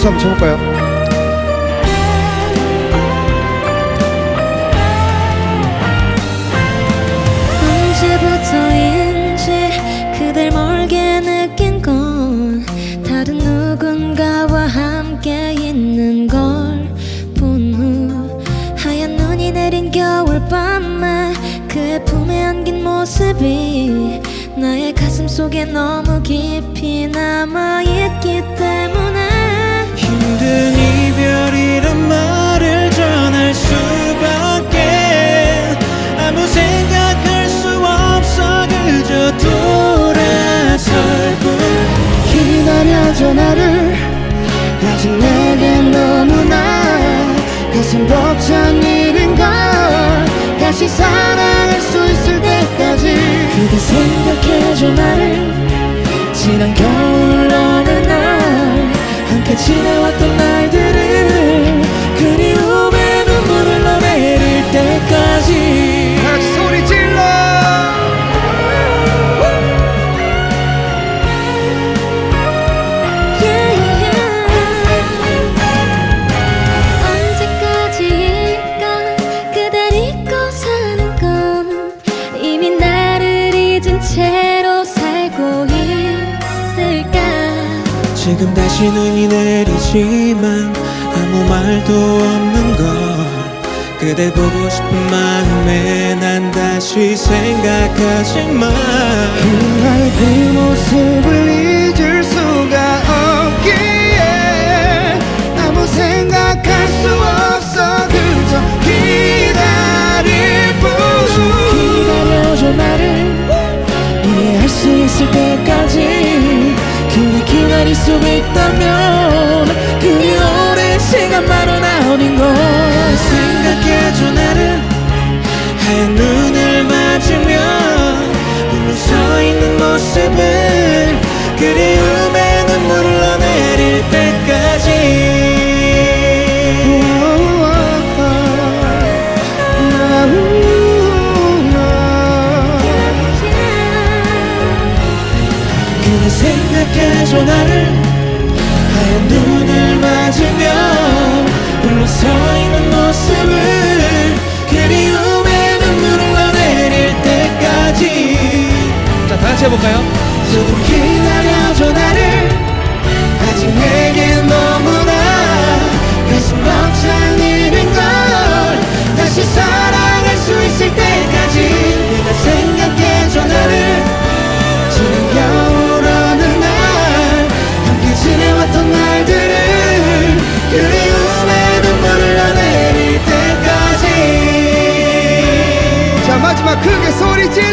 박수 한번 쳐볼까요? 언제부터인지 그댈 멀게 느낀 건 다른 누군가와 함께 있는 걸 본 후 하얀 눈이 내린 겨울밤에 그의 품에 안긴 모습이 나의 가슴 속에 너무 깊이 남아있기 기다려줘 나를. 아직 내겐 너무나 가슴 벅찬 일인 걸. 다시 사랑할 수 있을 때까지. 그대 지금 다시 눈이 내리지만 아무 말도 없는 걸 그대 보고 싶은 마음에 난 다시 생각하지만 그날 그 모습을 수 있다면 그리 오랜 시간만 그대 생각해줘 나를 하얀 눈을 맞으며 홀로 서 있는 모습을 그리움의 눈물을 흘러내릴 때까지 자 다같이 해볼까요? 크게 소리지.